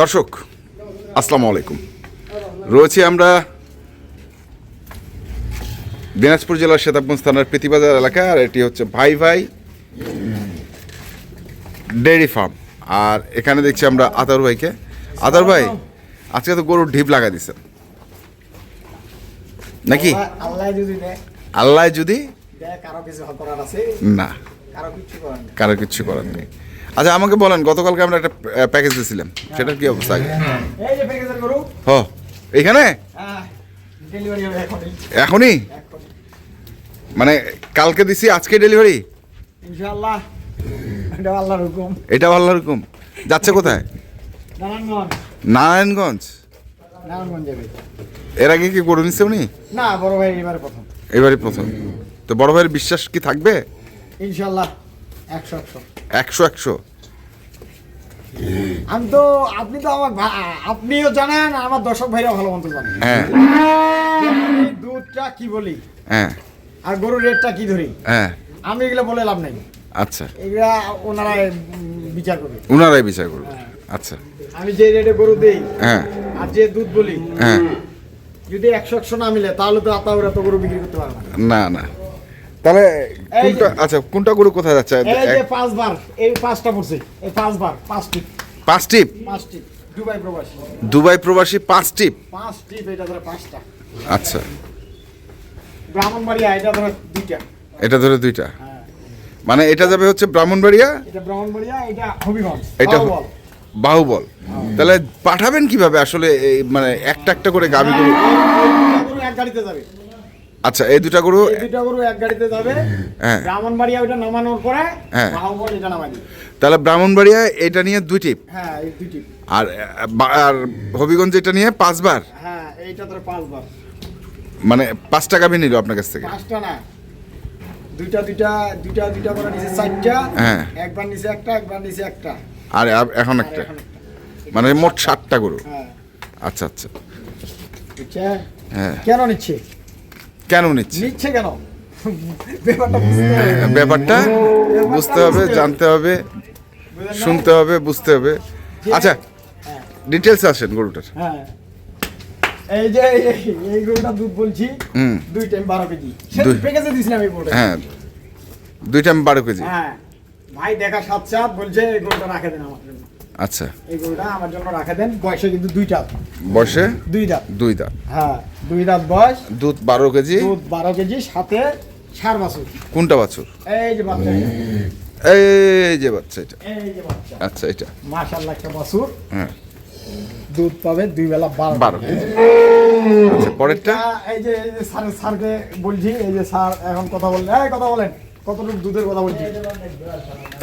দর্শক আসসালামু আলাইকুম। রয়েছি আমরা দিনাজপুর জেলার সেতাবগঞ্জ থানার প্রীতিবাজার এলাকা আর এটি হচ্ছে ভাই ভাই ডেয়ারি ফার্ম। আর এখানে দেখছি আমরা আদার ভাইকে। আদার ভাই আজকে তো গরুর ঢিপ লাগা দিছেন। নাকি? আল্লাহ যদি না কারও কিছু করার নেই। আচ্ছা আমাকে বলেন গতকালকে আমরা একটা প্যাকেজ দিয়েছিলাম সেটার কি অবস্থা আগে? এই যে প্যাকেজের গরু। হ। এইখানে? হ্যাঁ এখনই। মানে কালকে দিছি আজকে ডেলিভারি ইনশাআল্লাহ। এটা আল্লাহর হুকুম। এটা আল্লাহর হুকুম। যাচ্ছে কোথায়? নারায়ণগঞ্জ। এর আগে কি করে নিচ্ছে উনি? না বড় ভাই এবারে প্রথম। এবারে প্রথম। তো বড় ভাইয়ের বিশ্বাস কি থাকবে? ইনশাআল্লাহ। একশো একশো। একশো একশো। আমি তো আপনি তো আমার আপনিও জানেন আমার দর্শক ভাইরা ভালো মতো জানেন হ্যাঁ। দুধটা কি বলি? হ্যাঁ। আর গরুর রেটটা কি ধরি? হ্যাঁ। আমি এগুলো বলে লাভ নাই। আচ্ছা। এগুলা ওনারা উম, বিচার করবে। উনারাই বিচার করবে। আচ্ছা। আমি যে রেটে গরু দেই হ্যাঁ। আর যে দুধ বলি হ্যাঁ। যদি একশো একশো না মিলে তাহলে তো আতাউরা তো গরু বিক্রি করতে পারবে না। না না। তাহলে কোনটা আচ্ছা কোনটা গরু কোথায় যাচ্ছে? এই যে পাঁচবার এই পাঁচটা পড়ছে এই পাঁচবার পাঁচ টিপ। পাঁচ টিপ? পাঁচ টিপ দুবাই প্রবাসী। দুবাই প্রবাসী পাঁচ টিপ? পাঁচ টিপ এটা ধরে পাঁচটা। আচ্ছা। ব্রাহ্মণবাড়িয়া এটা ধরে দুইটা। এটা ধরে দুইটা। হ্যাঁ। মানে এটা যাবে হচ্ছে ব্রাহ্মণবাড়িয়া? এটা ব্রাহ্মণবাড়িয়া এটা হবিগঞ্জ এটা বাহুবল। তাহলে পাঠাবেন কীভাবে? আসলে মানে একটা একটা করে এই দুইটা গরু এক গাড়িতে যাবে। আচ্ছা এই দুটা গরু এই দুইটা গরু এক গাড়িতে যাবে। হ্যাঁ। ব্রাহ্মণবাড়িয়া ওইটা নামানোর পরে হ্যাঁ। বাহুবল এটা নামাই দিবে। তাহলে ব্রাহ্মণবাড়িয়া এটা নিয়ে দুই টিপ? হ্যাঁ এই দুই টিপ। আর আর হবিগঞ্জ এটা নিয়ে পাঁচবার? হ্যাঁ এইটা ধরে পাঁচবার। মানে পাঁচ টাকা গাভী নিল আপনার কাছ থেকে? পাঁচটা না। দুইটা দুইটা দুইটা দুইটা করে নিচে চারটা। হ্যাঁ। একবার নিচে একটা একবার নিচে একটা। আর এখন একটা। মানে মোট সাতটা গরু? হ্যাঁ। আচ্ছা আচ্ছা? হ্যাঁ। কেন নিচ্ছে? কেন নিচ্ছি? নিচ্ছে কেন? ব্যাপারটা বুঝতে হবে। ব্যাপারটা বুঝতে হবে জানতে হবে শুনতে হবে বুঝতে হবে। আচ্ছা হ্যাঁ, ডিটেলস আসেন গরুটার। হ্যাঁ। এই যে এই- গরুটা দুধ বলছি হুম। দুই টাইম বারো কেজি। দুই- প্যাকেজে দিয়েছিলাম এই গরুটা হ্যাঁ দুইটা বারো কেজি। হ্যাঁ। ভাই দেখা সাত সাত বলছে এই গরুটা রাখে দেন আমার জন্য। আচ্ছা। এই গরুটা আমার জন্য রাখে দেন বয়সে কিন্তু দুইটা বয়সে? দুই দাঁত। দুই দাঁত। হ্যাঁ দুই দাঁত বয়স। দুধ বারো কেজি। দুধ বারো কেজি সাথে সার বাছুর। কোনটা বাছুর? এই যে বাচ্চা এই যে বাচ্চা এটা। এই যে বাচ্চা। আচ্ছা এটা। মাশাল্লাহ একটা বাছুর। হ্যাঁ। দুধ পাবে দুই বেলা বারো বারো আচ্ছা পরেরটা? এই যে এই যে স্যার স্যারকে বলছি এই যে স্যার এখন কথা বললেন। এই কথা বলেন। কতটুকু দুধের কথা বলছি?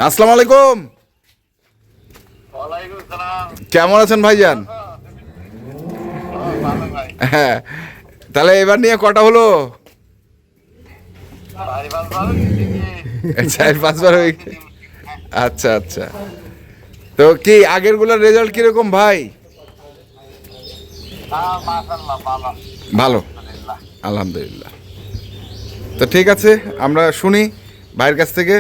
আসসালামু আলাইকুম। কেমন আছেন ভাইজান? ভাই হ্যাঁ। তাহলে এবার নিয়ে কটা হলো? চার পাঁচবার হয়ে আচ্ছা আচ্ছা। তো কি আগেরগুলোর রেজাল্ট কীরকম ভাই? ভালো। আলহামদুলিল্লাহ। তো ঠিক আছে আমরা শুনি ভাইয়ের কাছ থেকে।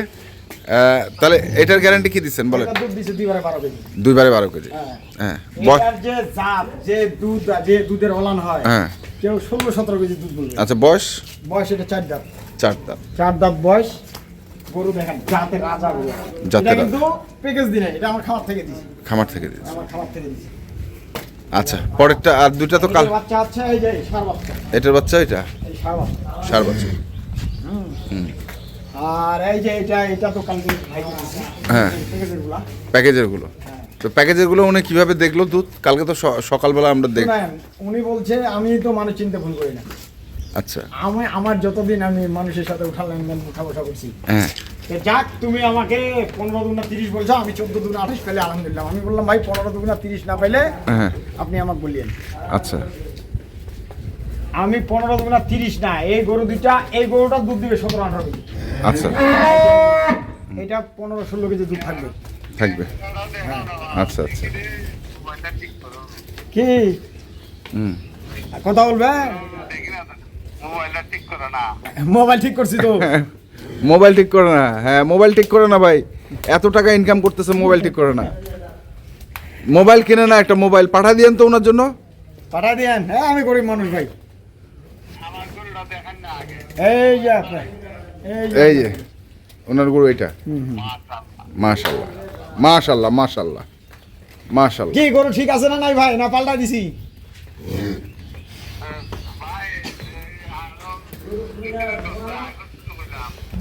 তাহলে এটার গ্যারান্টি কি দিচ্ছেন? বলেন। দিছে দুইবারে বারো কেজি। হ্যাঁ। হ্যাঁ। যে জাত যে দুধ যে দুধের ওলান হয় হ্যাঁ। কেউ ষোলো সতেরো কেজি দুধ বলবে। আচ্ছা বয়স? বয়স এটা চার দাঁত। চার দাম চার দাঁত বয়স। গরু দেখেন জাতের রাজা গরু। রাজা। কিন্তু প্যাকেজ দিনে এটা আমার খামার থেকে দিছি। খামার থেকে দিয়েছে। আমার খামার থেকে দিছি। আচ্ছা পরেরটা আর দুইটা তো কাল বাচ্চা আছে এই যে সার বাচ্চা। এটার বাচ্চা এটা? সার বাচ্চা। সার বাচ্চা। আর এই যে এটা এটা তো কালকে হ্যাঁ। প্যাকেজেরগুলা তো প্যাকেজেরগুলো উনি কীভাবে দেখল দুধ? কালকে তো সকালবেলা আমরা দেখ উনি বলছে আমি তো মানুষ চিনতে ভুল করি না। আচ্ছা। আমি আমার যতদিন আমি মানুষের সাথে উঠা লেনদেন উঠা বসা করছি হ্যাঁ। যাক তুমি আমাকে পনেরো দুগুনা তিরিশ বলছো আমি চোদ্দ দুগুনা আঠাশ পেলে আলহামদুলিল্লাহ। আমি বললাম ভাই পনেরো দুগুনা তিরিশ না পেলে হ্যাঁ। আপনি আমাকে বললেন আচ্ছা। আমি পনেরো দুগুনা তিরিশ না এই গরু দুইটা এই গরুটা দুধ দিবে সতেরো আঠারো কেজি। আচ্ছা। এটা পনেরো ষোলো কেজি দুধ থাকবে। থাকবে। আচ্ছা আচ্ছা। কি? হুম। কথা বলবে? দেখি ঠিক করো না মোবাইল ঠিক করছি তো। মোবাইল ঠিক করে না। হ্যাঁ মোবাইল ঠিক করে না ভাই। এত টাকা ইনকাম করতেছে মোবাইল ঠিক করে না। মোবাইল কিনে না একটা মোবাইল পাঠা দিয়েন তো ওনার জন্য। পাঠা দিয়েন। হ্যাঁ আমি গরিব মানুষ ভাই। আমার গরুটা দেখেন না আগে। এই যে আপনার। এই যে ওনার গরু এটা। মাশাল্লাহ মাশাল্লাহ মাশাল্লাহ মাশাল্লাহ। কি গরু ঠিক আছে না নাই ভাই? না পাল্টা দিছি।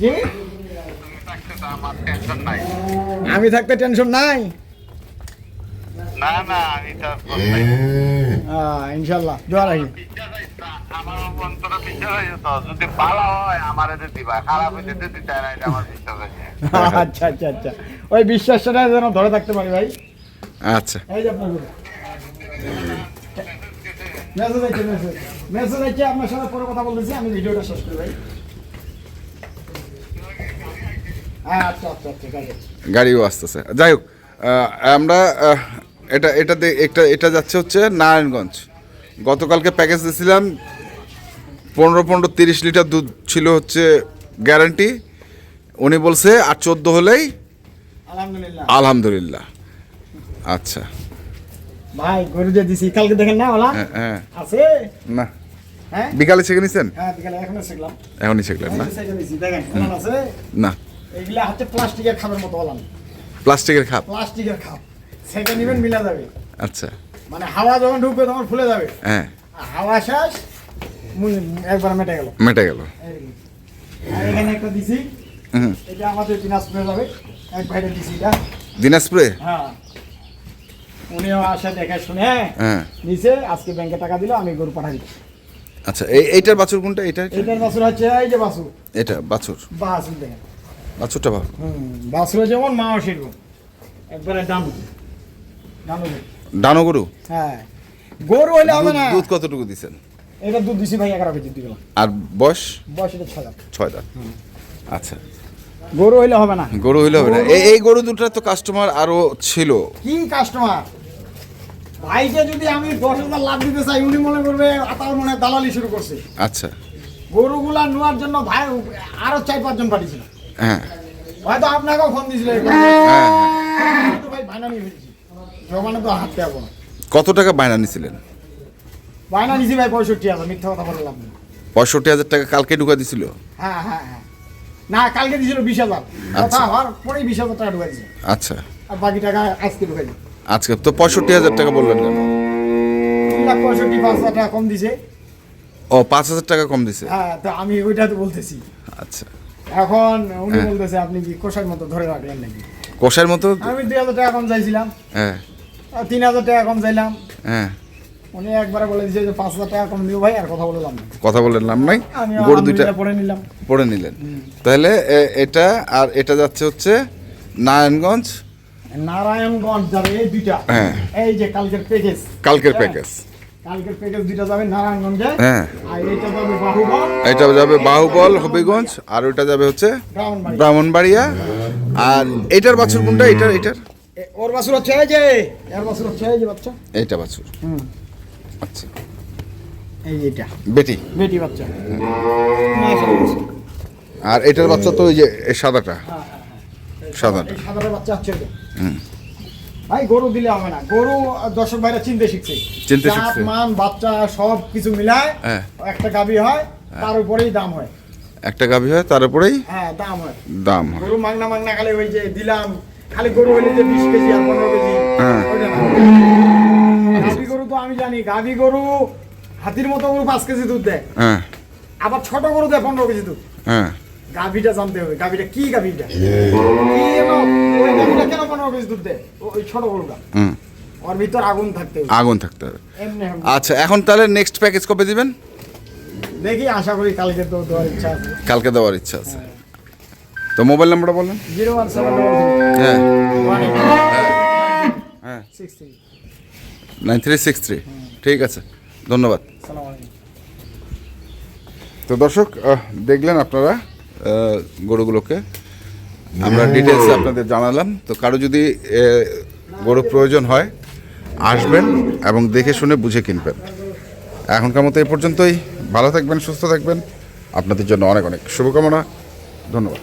জি? থাকতে টেনশন নাই আমি থাকতে টেনশন নাই? না না আমি তো করতেই ইনশাল্লাহ জোয়ার রাখি। অন্তরে বিশ্বাস হয়েছে তো যদি ভালো হয় আমার এতে দিবা। খারাপ হইতে দিতে না এটা আমার বিশ্বাস হয়েছে আচ্ছা আচ্ছা আচ্ছা। ওই বিশ্বাসটা যেন ধরে থাকতে পারি ভাই। আচ্ছা। এই যে আপনার মেসেজ আছে মেসেজ। মেসেজ আছে আপনার সাথে পরে কথা বলতেছি আমি ভিডিওটা শেষ করি ভাই। আচ্ছা আচ্ছা ঠিক গাড়িও আসতেছে। যাই হোক আমরা এটা এটা এটা এটা যাচ্ছে হচ্ছে নারায়ণগঞ্জ। গতকালকে প্যাকেজ দিয়েছিলাম পনেরো পনেরো তিরিশ লিটার দুধ ছিল হচ্ছে গ্যারান্টি। উনি বলছে আর চোদ্দ হলেই আলহামদুলিল্লাহ। আচ্ছা। ভাই গরু যে দিছি। কালকে দেখেন না ওলা? হ্যাঁ হ্যাঁ। আছে? না। হ্যাঁ? বিকালে ছেঁকে নিছেন? হ্যাঁ বিকালে। এখনও শিখলাম এখনই না? দেখেন আছে? না। এগুলা হচ্ছে প্লাস্টিকের মতো ওলান। প্লাস্টিকের খাপ? প্লাস্টিকের খাপ। নিবেন মিলা যাবে। আচ্ছা। মানে হাওয়া যখন ঢুকবে তখন ফুলে যাবে। হ্যাঁ। হাওয়া মুই- একবার মেটে গেল। মেটে গেল। এখানে একটা দিছি। এটা আমাদের দিনাজপুরে যাবে। এক ভাইটা দিছি এটা। দিনাজপুরে? হ্যাঁ। উনিও আসে দেখে শুনে হ্যাঁ। নিচে আজকে ব্যাংকে টাকা দিল আমি গরু পাঠা দিচ্ছি আচ্ছা এই এইটার বাছুর কোনটা? এটা? এইটার বাছুর হচ্ছে এই যে বাছুর। এটা বাছুর? বাছুর দেখেন। বাছুরটা ভালো হুম বাছুর যেমন মাও সেরকম। একবারে ডানু। ডানু ডানো গরু? হ্যাঁ। গরু হইলে হবে না। দুধ কতটুকু দিছেন? এটা দুধ দিছি ভাই এগারো কেজি দিলাম আর বয়স? বয়স এটা ছয় লাখ ছয় দাঁত। আচ্ছা। গরু হইলে হবে না। গরু হইলে হবে না। এই গরু দুটা তো কাস্টমার আরও ছিল। কি কাস্টমার ভাইকে যদি আমি দশ হাজার লাভ দিতে চাই উনি মনে করবে তার মনে হয় দালালি শুরু করছে। আচ্ছা। গরুগুলা নেওয়ার জন্য ভাই আরও চার পাঁচজন পাঠিয়েছিল। হ্যাঁ। হয়তো আপনাকেও ফোন দিয়েছিল হ্যাঁ ভাই বায়না নিয়ে ফেলেছি। জমানে তো হাত পাবো কত টাকা বায়না নিছিলেন? বায়না নিয়েছি ভাই পঁয়ষট্টি হাজার মিথ্যা কথা বলে নেই। পঁয়ষট্টি হাজার টাকা কালকে ঢুকা দিছিল? হ্যাঁ হ্যাঁ হ্যাঁ। না কালকে দিয়েছিল বিশ হাজার। কথা আচ্ছা। হওয়ার পরেই বিশ হাজার টাকা ঢুকাইছে। আচ্ছা। আর বাকি টাকা আজকে ঢুকাইছে আজকে তো পঁয়ষট্টি হাজার টাকা বললেন কেন? তিন লাখ পঁয়ষট্টি পাঁচ হাজার টাকা কম দিছে। ও পাঁচ হাজার টাকা কম দিছে? হ্যাঁ তো আমি ওইটা তো বলতেছি। আচ্ছা। এখন উনি হ্যাঁ। বলতেছে আপনি কি কোষার মতো ধরে রাখলেন নাকি? কষার মতো? আমি দুই হাজার টাকা কম চাইছিলাম। হ্যাঁ। তিন হাজার টাকা কম চাইলাম। হ্যাঁ। উনি একবারে বলে দিয়েছে যে পাঁচ হাজার টাকা কম দিও ভাই আর কথা বললাম না কথা বললেন নাম নাই। গরু দুইটা পড়ে নিলাম। পড়ে নিলেন। তাহলে এটা আর এটা যাচ্ছে হচ্ছে নারায়ণগঞ্জ। নারায়ণগঞ্জ যাবে এই দুইটা। হ্যাঁ। এই যে কালকের প্যাকেজ কালকের প্যাকেজ কালকের প্যাকেজ দুইটা যাবে নারায়ণগঞ্জে। হ্যাঁ। আর এইটা যাবে বাহুবল। এটা যাবে বাহুবল হবিগঞ্জ। আর ওইটা যাবে হচ্ছে ব্রাহ্মণবাড়িয়া। আর এটার বাছুর কোনটা? এটার এটার ওর বাছুর হচ্ছে এই যে এর বাছুর হচ্ছে এই যে বাচ্চা। এইটা বাছুর। হুম। আচ্ছা। এই এটা। বেটি? বেটি বাচ্চা। আর এটার বাচ্চা তো ওই যে সাদাটা? হ্যাঁ, হ্যাঁ, হ্যাঁ। সাদাটা। সাদাটা বাচ্চা হচ্ছে। ভাই গরু দিলে হবে না। গরু দর্শক ভাইরা চিনতে শিখছে। চিনতে শিখছে। মান বাচ্চা সব কিছু মিলায় হ্যাঁ। একটা গাবি হয় তার উপরেই দাম হয়। একটা গাভী হয় তার উপরেই হ্যাঁ দাম হয়। দাম হয়। গরু মাংনা মাংনা খালি ওই যে দিলাম খালি গরু হইলে যে বিশ কেজি আর পনেরো কেজি হ্যাঁ। না গাভি গরু তো আমি জানি গাভি গরু হাতির মতো গরু পাঁচ কেজি দুধ দেয়। হ্যাঁ। আবার ছোট গরু দেয় পনেরো কেজি দুধ। হ্যাঁ। গাভিটা জানতে হবে গাভিটা কি গাভিটা? কি ওই গাভিটা কেন পনেরো কেজি দুধ দেয়? ওই ছোট গরুটা। ওর ভিতর আগুন থাকতে হবে। আগুন থাকতে হবে। আচ্ছা এখন তাহলে নেক্সট প্যাকেজ কবে দিবেন? দেখি আশা করি কালকে তো দেওয়ার ইচ্ছা আছে। কালকে দেওয়ার ইচ্ছা আছে। তো মোবাইল নাম্বারটা বলেন। জিরো ওয়ান সেভেন হ্যাঁ। হ্যাঁ। Six three. Nine three six three. ঠিক আছে ধন্যবাদ। তো দর্শক দেখলেন আপনারা গরুগুলোকে। আমরা ডিটেলস আপনাদের জানালাম। তো কারও যদি এ, গরু প্রয়োজন হয় আসবেন এবং দেখে শুনে বুঝে কিনবেন। এখনকার মতো এই পর্যন্তই। ভালো থাকবেন সুস্থ থাকবেন। আপনাদের জন্য অনেক অনেক শুভকামনা। ধন্যবাদ।